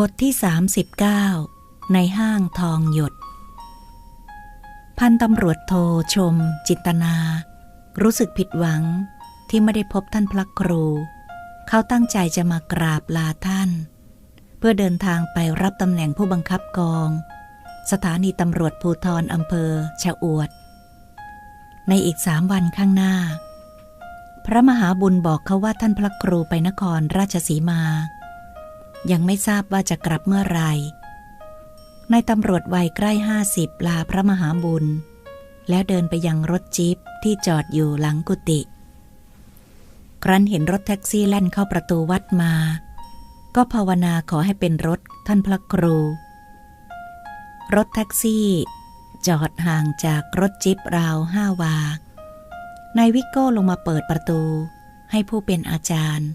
บทที่ 39 ในห้างทองหยด พันตำรวจโทชม จินตนา รู้สึกผิดหวังที่ไม่ได้พบท่านพระครู เขาตั้งใจจะมากราบลาท่าน เพื่อเดินทางไปรับตำแหน่งผู้บังคับกอง สถานีตำรวจภูทรอำเภอชะอวด ในอีกสามวันข้างหน้า พระมหาบุญบอกเขาว่าท่านพระครูไปนครราชสีมา ยังไม่ทราบว่าจะกลับเมื่อไรนายตำรวจวัยใกล้ห้าสิบลาพระมหาบุญ แล้วเดินไปยังรถจี๊ปที่จอดอยู่หลังกุฏิครั้นเห็นรถแท็กซี่แล่นเข้าประตูวัดมา ก็ภาวนาขอให้เป็นรถท่านพระครู รถแท็กซี่ จอดห่างจากรถจิ๊บราวห้าวานายวิโก้ลงมาเปิดประตู ให้ผู้เป็นอาจารย์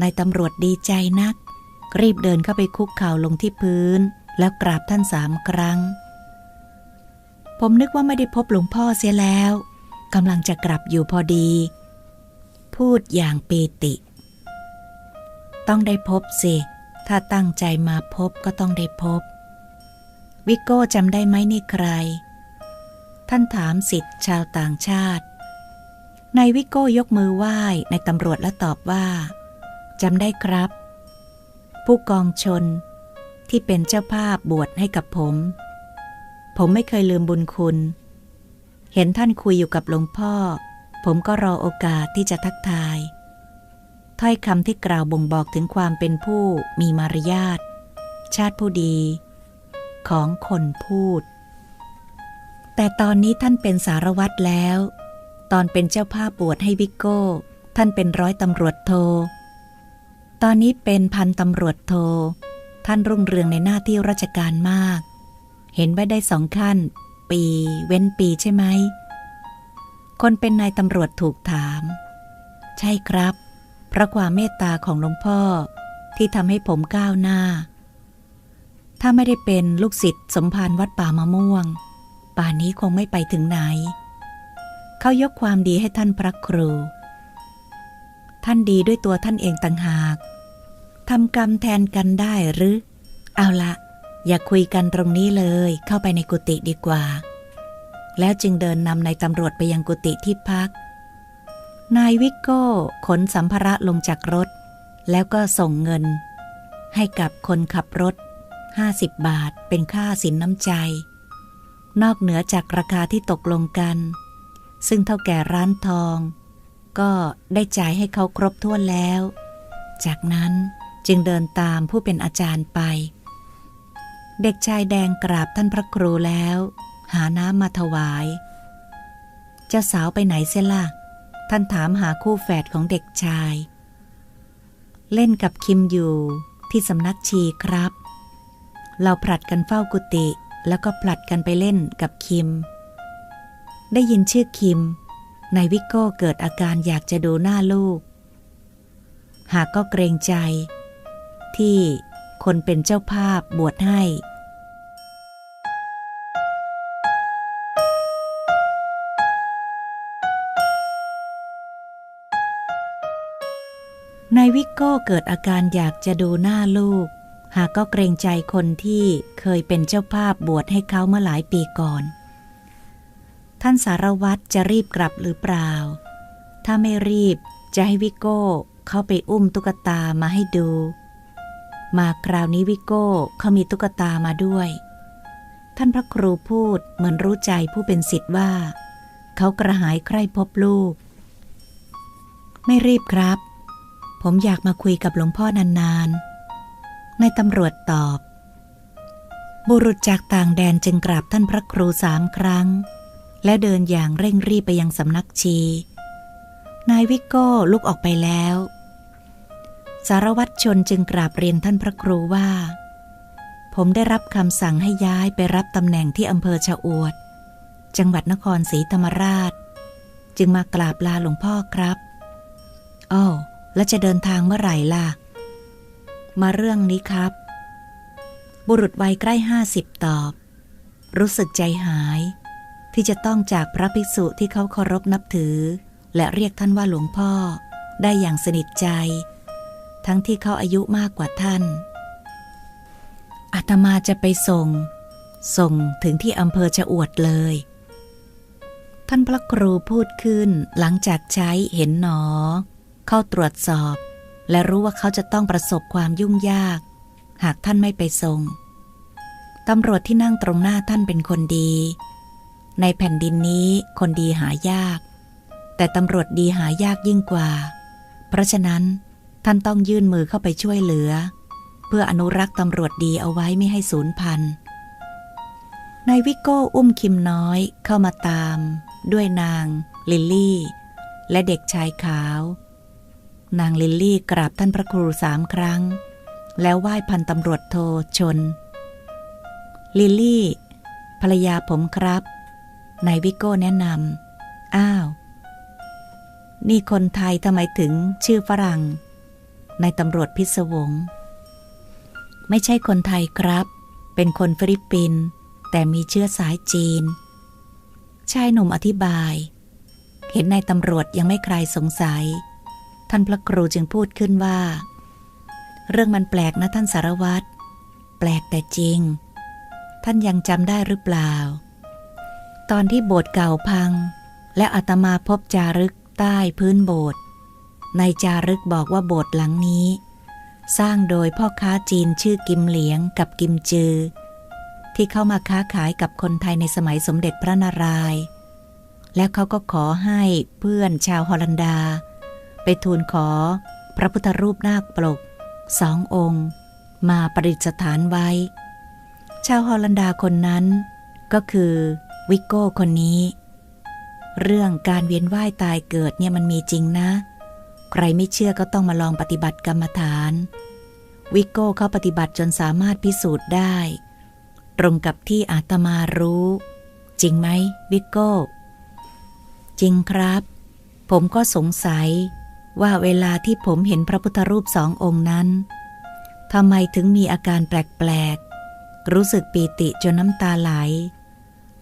นายตำรวจดีใจนัก รีบเดินเข้าไปคุกเข่าลงที่พื้น แล้วกราบท่านสามครั้ง ผมนึกว่าไม่ได้พบหลวงพ่อเสียแล้วกำลังจะกลับอยู่พอดี พูดอย่างปีติ ต้องได้พบสิ ถ้าตั้งใจมาพบก็ต้องได้พบ วิโก้จำได้ไหมนี่ใคร ท่านถามสิทธิ์ชาวต่างชาตินายวิโก้ยกมือไหว้ในตำรวจและตอบว่าจำได้ครับ ผู้กองชน ที่เป็นเจ้าภาพบวชให้กับผม ผมไม่เคยลืมบุญคุณ เห็นท่านคุยอยู่กับหลวงพ่อ ผมก็รอโอกาสที่จะทักทาย ถ้อยคำที่กล่าวบ่งบอกถึงความเป็นผู้มีมารยาท ชาติผู้ดี ของคนพูด แต่ตอนนี้ท่านเป็นสารวัตรแล้ว ตอนเป็นเจ้าภาพบวชให้วิกโก้ ท่านเป็นร้อยตำรวจโท ตอนนี้เป็นพันตำรวจโท ท่านรุ่งเรืองในหน้าที่ราชการมาก เห็นไว้ได้สองขั้น ปีเว้นปีใช่ไหม คนเป็นนายตำรวจถูกถาม ใช่ครับ เพราะความเมตตาของหลวงพ่อที่ทำให้ผมก้าวหน้า ถ้าไม่ได้เป็นลูกศิษย์สมภารวัดป่ามะม่วง ป่านนี้คงไม่ไปถึงไหน เขายกความดีให้ท่านพระครู ท่านดีด้วยตัวท่านเองต่างหากทำกรรมแทนกันได้หรือ เอาละอย่าคุยกันตรงนี้เลย เข้าไปในกุฏิดีกว่า แล้วจึงเดินนำนายตำรวจไปยังกุฏิที่พัก นายวิกโก้ขนสัมภาระลงจากรถ แล้วก็ส่งเงิน ให้กับคนขับรถ 50 บาทเป็นค่าสินน้ำใจ นอกเหนือจากราคาที่ตกลงกัน ซึ่งเท่าแก่ร้านทอง ก็ได้จ่ายให้เขาครบถ้วนแล้ว จากนั้นจึงเดินตามผู้เป็นอาจารย์ไป เด็กชายแดงกราบท่านพระครูแล้ว หาน้ำมาถวาย เจ้าสาวไปไหนเสียล่ะ ท่านถามหาคู่แฝดของเด็กชาย เล่นกับคิมอยู่ที่สำนักชีครับ เราผลัดกันเฝ้ากุฏิแล้วก็ผลัดกันไปเล่นกับคิม ได้ยินชื่อคิม นายวิโก้เกิดอาการอยากจะดูหน้าลูก หากก็เกรงใจ ที่คนเป็นเจ้าภาพบวชให้ นายวิโก้เกิดอาการอยากจะดูหน้าลูก หากก็เกรงใจคนที่เคยเป็นเจ้าภาพบวชให้เขาเมื่อหลายปีก่อน ท่านสารวัตรจะรีบกลับหรือเปล่า ถ้าไม่รีบจะให้วิโก้เข้าไปอุ้มตุ๊กตามาให้ดู มาคราวนี้วิโก้เขามีตุ๊กตามาด้วย ท่านพระครูพูดเหมือนรู้ใจผู้เป็นสิทธิ์ว่า เขากระหายใคร่พบลูก ไม่รีบครับ ผมอยากมาคุยกับหลวงพ่อนานๆนายตำรวจตอบ บุรุษจากต่างแดนจึงกราบท่านพระครูสามครั้ง และเดินอย่างเร่งรีบไปยังสำนักชี นายวิโก้ลุกออกไปแล้ว สารวัตรชนจึงกราบเรียนท่านพระครูว่า ผมได้รับคำสั่งให้ย้ายไปรับตำแหน่งที่อำเภอชะอวด จังหวัดนครศรีธรรมราช จึงมากราบลาหลวงพ่อครับอ้อแล้วจะเดินทางเมื่อไหร่ล่ะ มาเรื่องนี้ครับ บุรุษวัยใกล้ห้าสิบตอบ รู้สึกใจหาย ที่จะต้องจากพระภิกษุที่เขาเคารพนับถือ และเรียกท่านว่าหลวงพ่อ ได้อย่างสนิทใจ ทั้งที่เขาอายุมากกว่าท่านอาตมาจะไปส่ง ส่งถึงที่อำเภอชะอวดเลย ท่านพระครูพูดขึ้นหลังจากใช้เห็นหนอ เข้าตรวจสอบ และรู้ว่าเขาจะต้องประสบความยุ่งยาก หากท่านไม่ไปส่งตำรวจที่นั่งตรงหน้าท่านเป็นคนดี ในแผ่นดินนี้คนดีหายาก แต่ตำรวจดีหายากยิ่งกว่า เพราะฉะนั้นท่านต้องยื่นมือเข้าไปช่วยเหลือ เพื่ออนุรักษ์ตำรวจดีเอาไว้ไม่ให้สูญพันธุ์นายวิโก้อุ้มคิมน้อยเข้ามาตาม ด้วยนาง ลิลลี่ และเด็กชายขาว นางลิลลี่กราบท่านพระครูสามครั้ง แล้วไหว้พันตำรวจโทชน ลิลลี่ ภรรยาผมครับ นายวิโก้แนะนำอ้าว นี่คนไทยทำไมถึงชื่อฝรั่งนายตำรวจพิศวง ไม่ใช่คนไทยครับ เป็นคนฟิลิปปินส์แต่มีเชื้อสายจีน ชายหนุ่มอธิบาย เห็นนายตำรวจยังไม่ใครสงสัย ท่านพระครูจึงพูดขึ้นว่า เรื่องมันแปลกนะท่านสารวัตร แปลกแต่จริง ท่านยังจำได้หรือเปล่า ตอนที่โบสถ์เก่าพัง และอาตมาพบจารึกใต้พื้นโบสถ์ในจารึกบอกว่าโบสถ์หลังนี้ สร้างโดยพ่อค้าจีนชื่อกิมเหลียงกับกิมจือ ที่เข้ามาค้าขายกับคนไทยในสมัยสมเด็จพระนารายณ์แล้วเขาก็ขอให้เพื่อนชาวฮอลันดา ไปทูลขอพระพุทธรูปนาคปลกสององค์ มาประดิษฐานไว้ ชาวฮอลันดาคนนั้นก็คือ วิโก้คนนี้ เรื่องการเวียนว่ายตายเกิดเนี่ยมันมีจริงนะ ใครไม่เชื่อก็ต้องมาลองปฏิบัติกรรมฐาน วิโก้เขาปฏิบัติจนสามารถพิสูจน์ได้ ตรงกับที่อาตมารู้ จริงไหมวิโก้ จริงครับ ผมก็สงสัยว่าเวลาที่ผมเห็นพระพุทธรูปสององค์นั้นทำไมถึงมีอาการแปลกๆ รู้สึกปีติจนน้ำตาไหล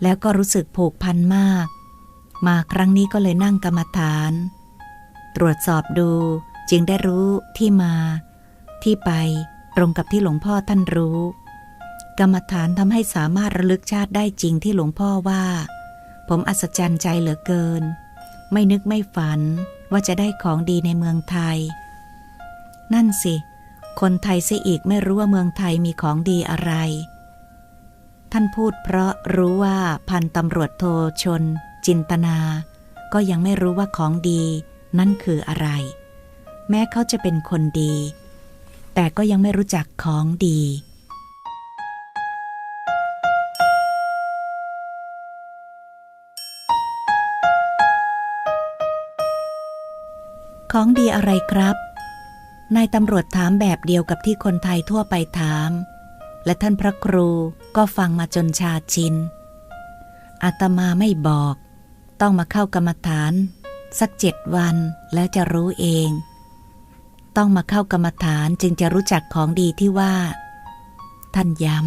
แล้วก็รู้สึกผูกพันมาก มาครั้งนี้ก็เลยนั่งกรรมฐาน ตรวจสอบดูจึงได้รู้ที่มา ที่ไปตรงกับที่หลวงพ่อท่านรู้ กรรมฐานทำให้สามารถระลึกชาติได้จริงที่หลวงพ่อว่า ผมอัศจรรย์ใจเหลือเกิน ไม่นึกไม่ฝันว่าจะได้ของดีในเมืองไทย นั่นสิ คนไทยเสียอีกไม่รู้ว่าเมืองไทยมีของดีอะไร ท่านพูดเพราะรู้ว่าพันตำรวจโทชน จินตนา ก็ยังไม่รู้ว่าของดีนั่นคืออะไร แม้เขาจะเป็นคนดี แต่ก็ยังไม่รู้จักของดี ของดีอะไรครับ นายตำรวจถามแบบเดียวกับที่คนไทยทั่วไปถาม และท่านพระครูก็ฟังมาจนชาชิน อาตมาไม่บอก ต้องมาเข้ากรรมฐาน สักเจ็ดวันแล้วจะรู้เอง ต้องมาเข้ากรรมฐานจึงจะรู้จักของดีที่ว่า ท่านย้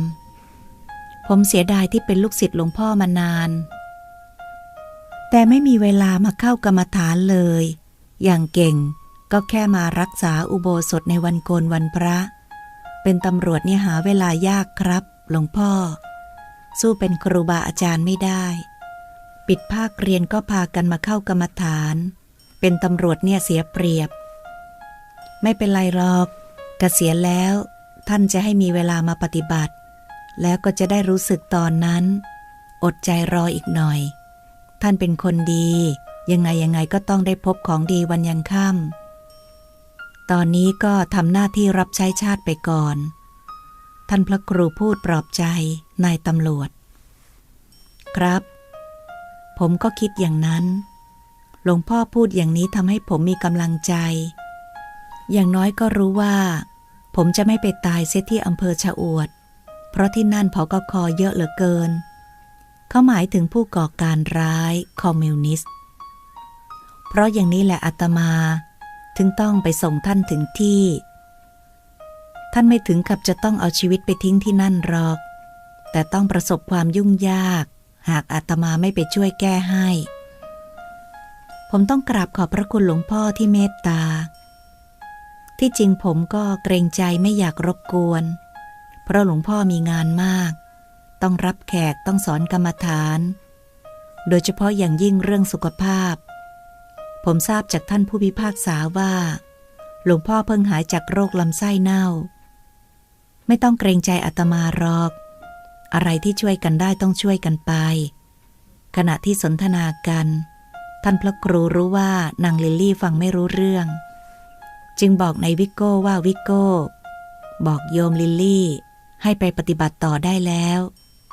ำ ผมเสียดายที่เป็นลูกศิษย์หลวงพ่อมานาน แต่ไม่มีเวลามาเข้ากรรมฐานเลย อย่างเก่งก็แค่มารักษาอุโบสถในวันโกนวันพระ เป็นตำรวจเนี่ยหาเวลายากครับ หลวงพ่อ สู้เป็นครูบาอาจารย์ไม่ได้ ปิดภาคเรียนก็พากันมาเข้ากรรมฐาน เป็นตำรวจเนี่ยเสียเปรียบ ไม่เป็นไรหรอกกเกษียณแล้ว ท่านจะให้มีเวลามาปฏิบัติ แล้วก็จะได้รู้สึกตอนนั้น อดใจรออีกหน่อย ท่านเป็นคนดี ยังไงยังไงก็ต้องได้พบของดีวันยังค่ำ ตอนนี้ก็ทำหน้าที่รับใช้ชาติไปก่อน ท่านพระครูพูดปลอบใจนายตำรวจ ครับ ผมก็คิดอย่างนั้น หลวงพ่อพูดอย่างนี้ทำให้ผมมีกำลังใจ อย่างน้อยก็รู้ว่า ผมจะไม่ไปตายเสียที่อำเภอชะอวด เพราะที่นั่นพอกคอเยอะเหลือเกิน เขาหมายถึงผู้ก่อการร้ายคอมมิวนิสต์ เพราะอย่างนี้แหละอาตมา ถึงต้องไปส่งท่านถึงที่ ท่านไม่ถึงกับจะต้องเอาชีวิตไปทิ้งที่นั่นหรอก แต่ต้องประสบความยุ่งยาก หากอาตมาไม่ไปช่วยแก้ให้ ผมต้องกราบขอบพระคุณหลวงพ่อที่เมตตา ที่จริงผมก็เกรงใจไม่อยากรบกวน เพราะหลวงพ่อมีงานมาก ต้องรับแขกต้องสอนกรรมฐาน โดยเฉพาะอย่างยิ่งเรื่องสุขภาพ ผมทราบจากท่านผู้พิพากษาว่า หลวงพ่อเพิ่งหายจากโรคลำไส้เน่า ไม่ต้องเกรงใจอาตมาหรอก อะไรที่ช่วยกันได้ต้องช่วยกันไป ขณะที่สนทนากัน ท่านพระครูรู้ว่านางลิลลี่ฟังไม่รู้เรื่อง จึงบอกในวิโก้ว่าวิโก้ บอกโยมลิลลี่ ให้ไปปฏิบัติต่อได้แล้ว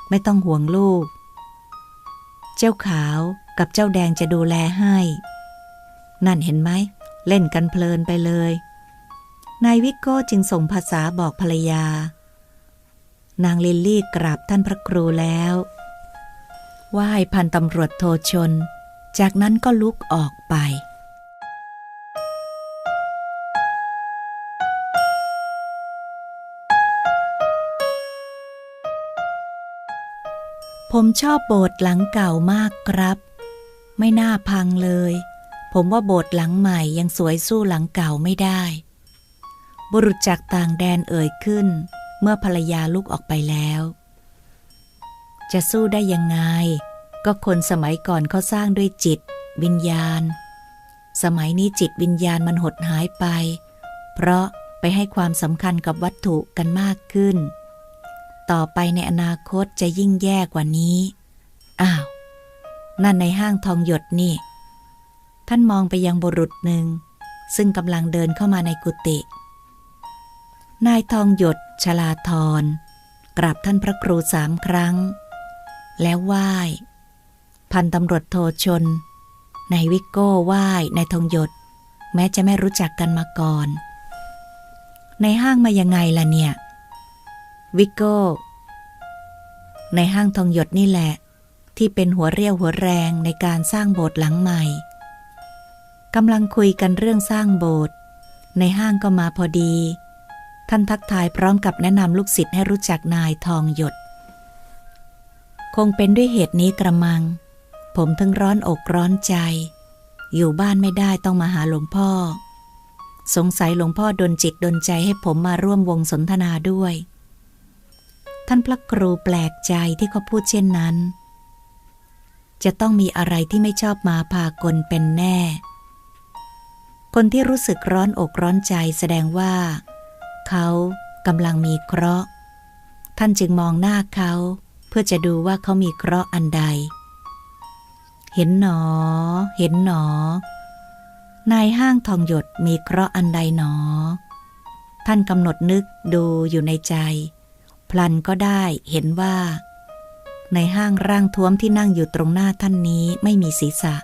ไม่ต้องห่วงลูก เจ้าขาวกับเจ้าแดงจะดูแลให้ นั่นเห็นไหม เล่นกันเพลินไปเลย นายวิโก้จึงส่งภาษาบอกภรรยา นางลิลลี่กราบท่านพระครูแล้วไหว้พันตำรวจโทชน จากนั้นก็ลุกออกไป ผมชอบโบสถ์หลังเก่ามากครับ ไม่น่าพังเลย ผมว่าโบสถ์หลังใหม่ยังสวยสู้หลังเก่าไม่ได้ บุรุษจากต่างแดนเอ่ยขึ้น เมื่อภรรยาลุกออกไปแล้ว จะสู้ได้ยังไง ก็คนสมัยก่อนเขาสร้างด้วยจิต วิญญาณ สมัยนี้จิตวิญญาณมันหดหายไป เพราะไปให้ความสำคัญกับวัตถุกันมากขึ้น ต่อไปในอนาคตจะยิ่งแย่กว่านี้ อ้าว นั่นในห้างทองหยดนี่ ท่านมองไปยังบุรุษหนึ่ง ซึ่งกำลังเดินเข้ามาในกุฏิ นายทองหยดชลาธรกราบท่านพระครูสามครั้ง แล้วไหว้ พันตำรวจโทชนนายวิโก้ไหว้นายทองหยด แม้จะไม่รู้จักกันมาก่อน ในห้างมายังไงล่ะเนี่ย วิโก้ ในห้างทองหยดนี่แหละ ที่เป็นหัวเรี่ยวหัวแรงในการสร้างโบสถ์หลังใหม่ กำลังคุยกันเรื่องสร้างโบสถ์ในห้างก็มาพอดี ท่านทักทายพร้อมกับแนะนำลูกศิษย์ให้รู้จักนายทองหยด คงเป็นด้วยเหตุนี้กระมัง ผมถึงร้อนอกร้อนใจ อยู่บ้านไม่ได้ต้องมาหาหลวงพ่อ สงสัยหลวงพ่อดนจิตดนใจให้ผมมาร่วมวงสนทนาด้วย ท่านพระครูแปลกใจที่เขาพูดเช่นนั้น จะต้องมีอะไรที่ไม่ชอบมาพากลเป็นแน่ คนที่รู้สึกร้อนอกร้อนใจแสดงว่า เขากำลังมีเคราะห์ ท่านจึงมองหน้าเขา เพื่อจะดูว่าเขามีเคราะห์อันใด เห็นหนอ เห็นหนอ นายห้างทองหยดมีเคราะห์อันใดหนอ ท่านกำหนดนึกดูอยู่ในใจ พลันก็ได้เห็นว่า ในห้างร่างท้วมที่นั่งอยู่ตรงหน้าท่านนี้ไม่มีศีรษะ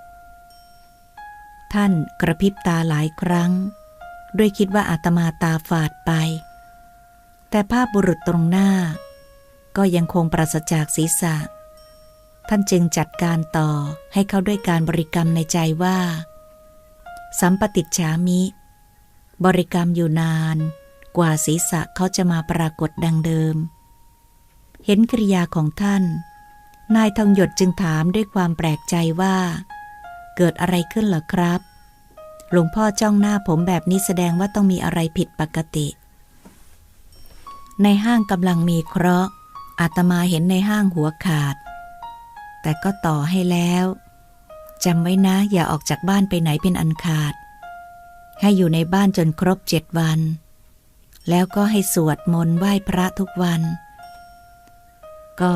ท่านกระพริบตาหลายครั้ง ด้วยคิดว่าอาตมาตาฝาดไป แต่ภาพบุรุษตรงหน้า ก็ยังคงปราศจากศีรษะ ท่านจึงจัดการต่อให้เขาด้วยการบริกรรมในใจว่า สัมปติฉามิ บริกรรมอยู่นานกว่าศีรษะเขาจะมาปรากฏดังเดิม เห็นกิริยาของท่าน นายทองหยดจึงถามด้วยความแปลกใจว่า เกิดอะไรขึ้นเหรอครับ หลวงพ่อจ้องหน้าผมแบบนี้แสดงว่าต้องมีอะไรผิดปกติ ในห้างกำลังมีเคราะห์อาตมาเห็นในห้างหัวขาด แต่ก็ต่อให้แล้วจำไว้นะอย่าออกจากบ้านไปไหนเป็นอันขาด ให้อยู่ในบ้านจนครบเจ็ดวัน แล้วก็ให้สวดมนต์ไหว้พระทุกวัน ก็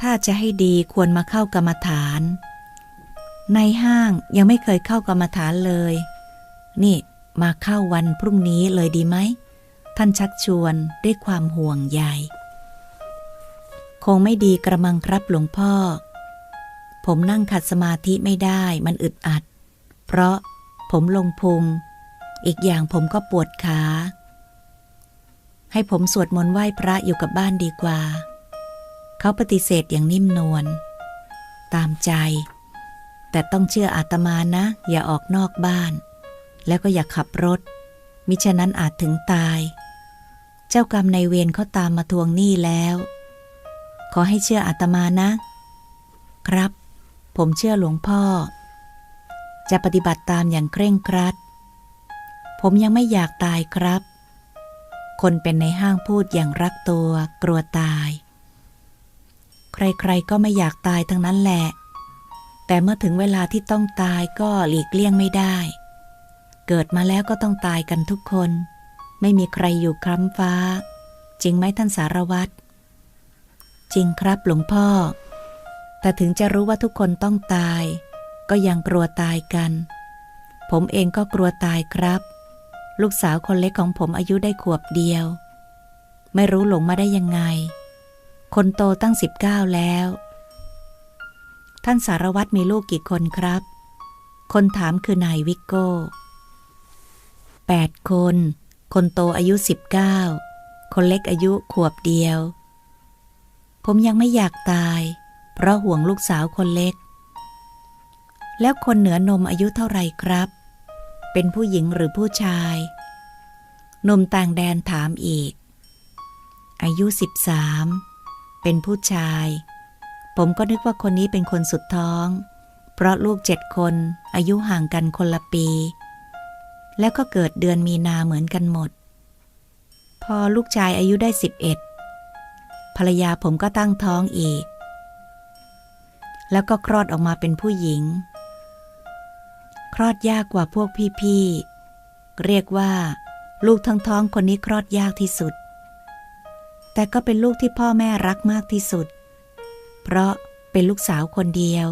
ถ้าจะให้ดีควรมาเข้ากรรมฐาน ในห้างยังไม่เคยเข้ากรรมฐานเลย นี่มาเข้าวันพรุ่งนี้เลยดีไหม ท่านชักชวนด้วยความห่วงใย คงไม่ดีกระมังครับหลวงพ่อ ผมนั่งขัดสมาธิไม่ได้มันอึดอัด เพราะผมลงพุง อีกอย่างผมก็ปวดขา ให้ผมสวดมนต์ไหว้พระอยู่กับบ้านดีกว่า เขาปฏิเสธอย่างนิ่มนวลตามใจ แต่ต้องเชื่ออาตมานะ อย่าออกนอกบ้าน แล้วก็อย่าขับรถ มิฉะนั้นอาจถึงตาย เจ้ากรรมในเวรเขาตามมาทวงหนี้แล้ว ขอให้เชื่ออาตมานะ ครับ ผมเชื่อหลวงพ่อ จะปฏิบัติตามอย่างเคร่งครัด ผมยังไม่อยากตายครับ คนเป็นในห้างพูดอย่างรักตัว กลัวตาย ใครๆก็ไม่อยากตายทั้งนั้นแหละ แต่เมื่อถึงเวลาที่ต้องตายก็หลีกเลี่ยงไม่ได้ เกิดมาแล้วก็ต้องตายกันทุกคน ไม่มีใครอยู่คล้ำฟ้า จริงไหมท่านสารวัตร จริงครับหลวงพ่อ แต่ถึงจะรู้ว่าทุกคนต้องตาย ก็ยังกลัวตายกัน ผมเองก็กลัวตายครับ ลูกสาวคนเล็กของผมอายุได้ขวบเดียว ไม่รู้หลงมาได้ยังไง คนโตตั้งสิบเก้าแล้ว ท่านสารวัตรมีลูกกี่คนครับ คนถามคือนายวิกโก้แปดคน คนโตอายุสิบเก้าคนเล็กอายุขวบเดียว ผมยังไม่อยากตาย เพราะห่วงลูกสาวคนเล็ก แล้วคนเหนือนมอายุเท่าไรครับ เป็นผู้หญิงหรือผู้ชายนมต่างแดนถามอีก อายุสิบสามเป็นผู้ชาย ผมก็นึกว่าคนนี้เป็นคนสุดท้อง เพราะลูกเจ็ดคนอายุห่างกันคนละปี แล้วก็เกิดเดือนมีนาเหมือนกันหมด พอลูกชายอายุได้สิบเอ็ดภรรยาผมก็ตั้งท้องอีก แล้วก็คลอดออกมาเป็นผู้หญิง คลอดยากกว่าพวกพี่ๆ เรียกว่า ลูกทั้งท้องคนนี้คลอดยากที่สุด แต่ก็เป็นลูกที่พ่อแม่รักมากที่สุด เพราะเป็นลูกสาวคนเดียว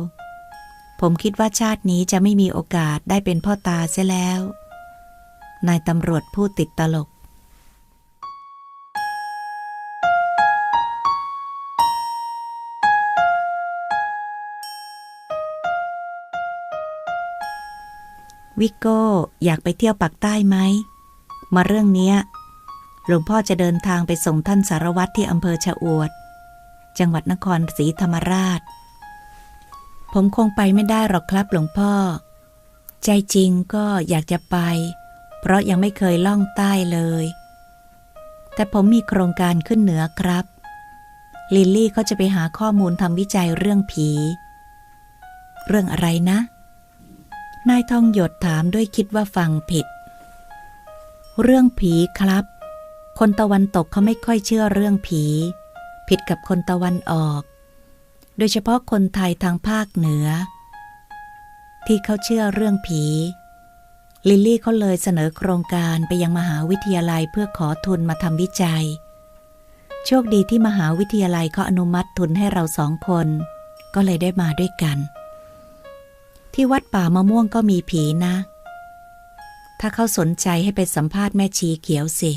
ผมคิดว่าชาตินี้จะไม่มีโอกาสได้เป็นพ่อตาเสียแล้ว นายตำรวจพูดติดตลก วิโก้อยากไปเที่ยวปักใต้ไหม มาเรื่องเนี้ยหลวงพ่อจะเดินทางไปส่งท่านสารวัตรที่อำเภอชะอวด จังหวัดนครศรีธรรมราช ผมคงไปไม่ได้หรอกครับหลวงพ่อ ใจจริงก็อยากจะไป เพราะยังไม่เคยล่องใต้เลย แต่ผมมีโครงการขึ้นเหนือครับ ลิลลี่เขาจะไปหาข้อมูลทำวิจัยเรื่องผี เรื่องอะไรนะ นายทองหยดถามด้วยคิดว่าฟังผิด เรื่องผีครับ คนตะวันตกเขาไม่ค่อยเชื่อเรื่องผี ผิดกับคนตะวันออก โดยเฉพาะคนไทยทางภาคเหนือ ที่เขาเชื่อเรื่องผี ลิลลี่เขาเลยเสนอโครงการไปยังมหาวิทยาลัยเพื่อขอทุนมาทำวิจัย โชคดีที่มหาวิทยาลัยเขาอนุมัติทุนให้เราสองคน ก็เลยได้มาด้วยกัน ที่วัดป่ามะม่วงก็มีผีนะ ถ้าเขาสนใจให้ไปสัมภาษณ์แม่ชีเขียวสิ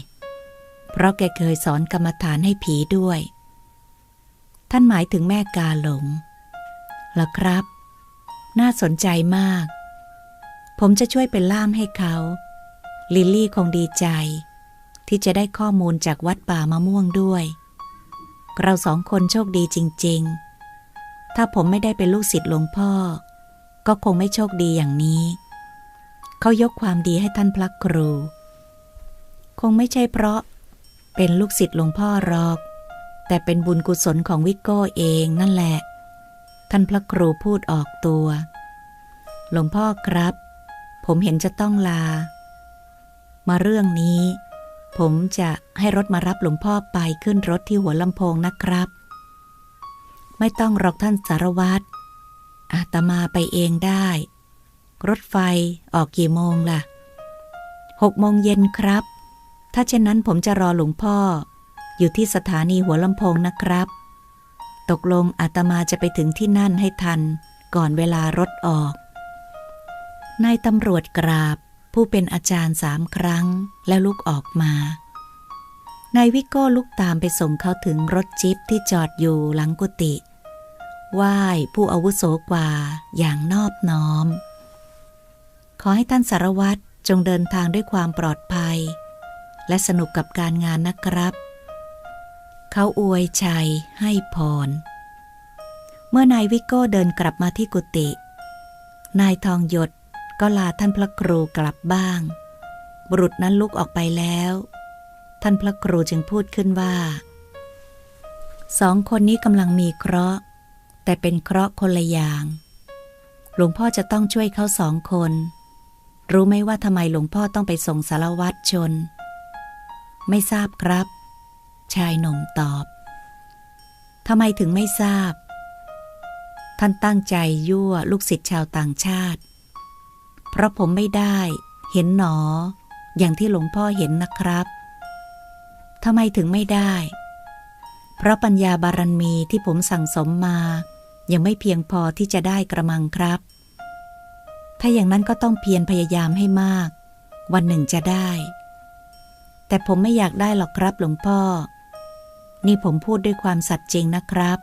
เพราะแกเคยสอนกรรมฐานให้ผีด้วย ท่านหมายถึงแม่กาหลงเหรอครับ น่าสนใจมาก ผมจะช่วยเป็นล่ามให้เขา ลิลลี่คงดีใจ ที่จะได้ข้อมูลจากวัดป่ามะม่วงด้วย เราสองคนโชคดีจริง ๆ ถ้าผมไม่ได้เป็นลูกศิษย์หลวงพ่อ ก็คงไม่โชคดีอย่างนี้ เขายกความดีให้ท่านพระครู คงไม่ใช่เพราะ เป็นลูกศิษย์หลวงพ่อหรอก แต่เป็นบุญกุศลของวิโก้เองนั่นแหละ ท่านพระครูพูดออกตัว หลวงพ่อครับ ผมเห็นจะต้องลา มาเรื่องนี้ ผมจะให้รถมารับหลวงพ่อไปขึ้นรถที่หัวลำโพงนะครับ ไม่ต้องหรอกท่านสารวัตรอาตมาไปเองได้ รถไฟออกกี่โมงล่ะหกโมงเย็นครับ ถ้าเช่นนั้นผมจะรอหลวงพ่อ อยู่ที่สถานีหัวลำโพงนะครับ ตกลงอาตมาจะไปถึงที่นั่นให้ทัน ก่อนเวลารถออก นายตำรวจกราบ ผู้เป็นอาจารย์สามครั้งแล้วลุกออกมานายวิโก้ลุกตามไปส่งเขาถึงรถจิ๊ปที่จอดอยู่หลังกุฏิไหว้ผู้อาวุโสกว่าอย่างนอบน้อม ขอให้ท่านสารวัตรจงเดินทางด้วยความปลอดภัย และสนุกกับการงานนะครับ เขาอวยชัยให้พร เมื่อนายวิโก้เดินกลับมาที่กุฏิ นายทองหยดก็ลาท่านพระครูกลับบ้าง บุรุษนั้นลุกออกไปแล้ว ท่านพระครูจึงพูดขึ้นว่า สองคนนี้กำลังมีเคราะห์ แต่เป็นเคราะห์คนละอย่าง หลวงพ่อจะต้องช่วยเขาสองคน รู้ไหมว่าทำไมหลวงพ่อต้องไปส่งสารวัตรชน ไม่ทราบครับ ชายหนุ่มตอบทำไมถึงไม่ทราบ ท่านตั้งใจยั่วลูกศิษย์ชาวต่างชาติ เพราะผมไม่ได้เห็นหนอ อย่างที่หลวงพ่อเห็นนะครับทำไมถึงไม่ได้ เพราะปัญญาบารมีที่ผมสั่งสมมา ยังไม่เพียงพอที่จะได้กระมังครับ ถ้าอย่างนั้นก็ต้องเพียรพยายามให้มาก วันหนึ่งจะได้ แต่ผมไม่อยากได้หรอกครับหลวงพ่อ นี่ผมพูดด้วยความสัตย์จริงนะครับ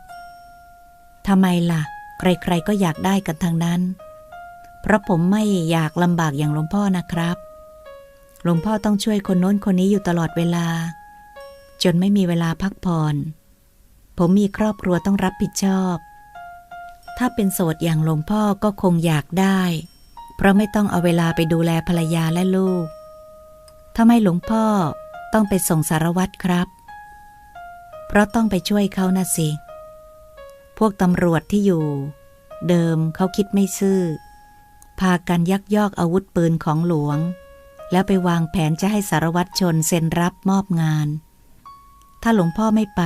ทำไมล่ะ ใครๆก็อยากได้กันทางนั้น เพราะผมไม่อยากลำบากอย่างหลวงพ่อนะครับ หลวงพ่อต้องช่วยคนโน้นคนนี้อยู่ตลอดเวลา จนไม่มีเวลาพักผ่อน ผมมีครอบครัวต้องรับผิดชอบ ถ้าเป็นโสดอย่างหลวงพ่อก็คงอยากได้ เพราะไม่ต้องเอาเวลาไปดูแลภรรยาและลูกทำไมหลวงพ่อต้องไปส่งสารวัตรครับ ราะต้องไปช่วยเขานะสิ พวกตำรวจที่อยู่ เดิมเขาคิดไม่ซื่อ พากันยักยอกอาวุธปืนของหลวง แล้วไปวางแผนจะให้สารวัตรชนเซ็นรับมอบงาน ถ้าหลวงพ่อไม่ไป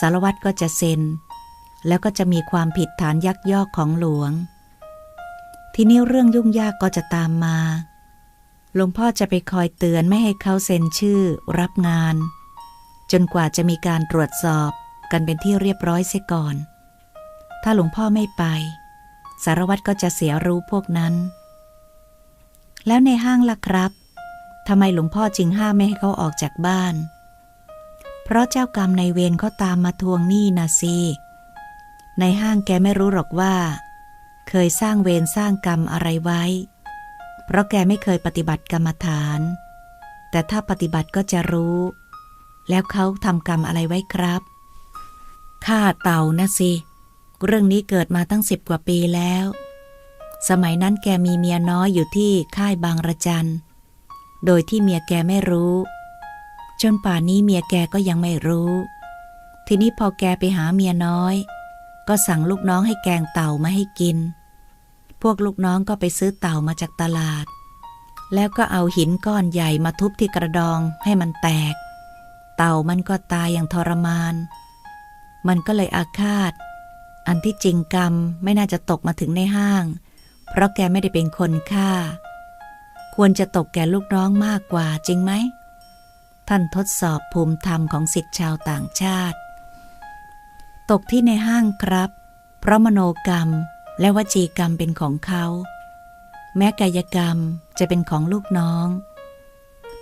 สารวัตรก็จะเซ็น แล้วก็จะมีความผิดฐานยักยอกของหลวง ทีนี้เรื่องยุ่งยากก็จะตามมาหลวงพ่อจะไปคอยเตือนไม่ให้เขาเซ็นชื่อรับงาน จนกว่าจะมีการตรวจสอบกันเป็นที่เรียบร้อยเสียก่อน ถ้าหลวงพ่อไม่ไป สารวัตรก็จะเสียรู้พวกนั้น แล้วในห้างล่ะครับทำไมหลวงพ่อจึงห้ามไม่ให้เขาออกจากบ้าน เพราะเจ้ากรรมในเวรเขาตามมาทวงหนี้นะสิในห้างแกไม่รู้หรอกว่า เคยสร้างเวรสร้างกรรมอะไรไว้ เพราะแกไม่เคยปฏิบัติกรรมฐาน แต่ถ้าปฏิบัติก็จะรู้ แล้วเขาทำกรรมอะไรไว้ครับฆ่าเต่านะสิ เรื่องนี้เกิดมาตั้งสิบกว่าปีแล้ว สมัยนั้นแกมีเมียน้อยอยู่ที่ค่ายบางระจัน โดยที่เมียแกไม่รู้ จนป่านนี้เมียแกก็ยังไม่รู้ ทีนี้พอแกไปหาเมียน้อย ก็สั่งลูกน้องให้แกงเต่ามาให้กิน พวกลูกน้องก็ไปซื้อเต่ามาจากตลาด แล้วก็เอาหินก้อนใหญ่มาทุบที่กระดองให้มันแตก เต่ามันก็ตายอย่างทรมาน มันก็เลยอาฆาต อันที่จริงกรรมไม่น่าจะตกมาถึงในห้าง เพราะแกไม่ได้เป็นคนฆ่า ควรจะตกแก่ลูกน้องมากกว่าจริงไหม ท่านทดสอบภูมิธรรมของสิทธิชาวต่างชาติ ตกที่ในห้างครับ เพราะมโนกรรมและวจีกรรมเป็นของเขา แม้กายกรรมจะเป็นของลูกน้อง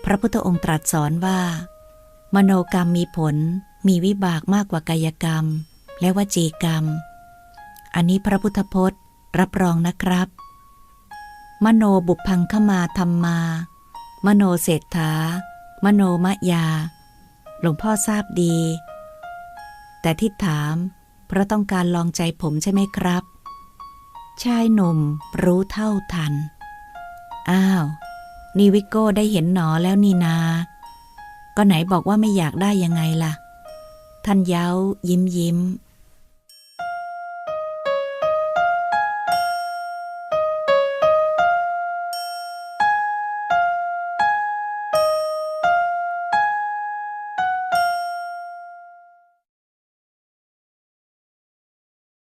พระพุทธองค์ตรัสสอนว่า มโนกรรมมีผล มีวิบากมากกว่ากายกรรม และวจีกรรม อันนี้พระพุทธพจน์ รับรองนะครับ มโนบุพังขมาธรรมา มโนเศรษฐา มโนมะยา หลวงพ่อทราบดี แต่ที่ถาม เพราะต้องการลองใจผมใช่ไหมครับ ชายหนุ่มรู้เท่าทัน อ้าว นี่วิโก้ได้เห็นหนอแล้วนี่นา ก็ไหนบอกว่าไม่อยากได้ยังไงล่ะ ท่านเย้ายิ้มยิ้ม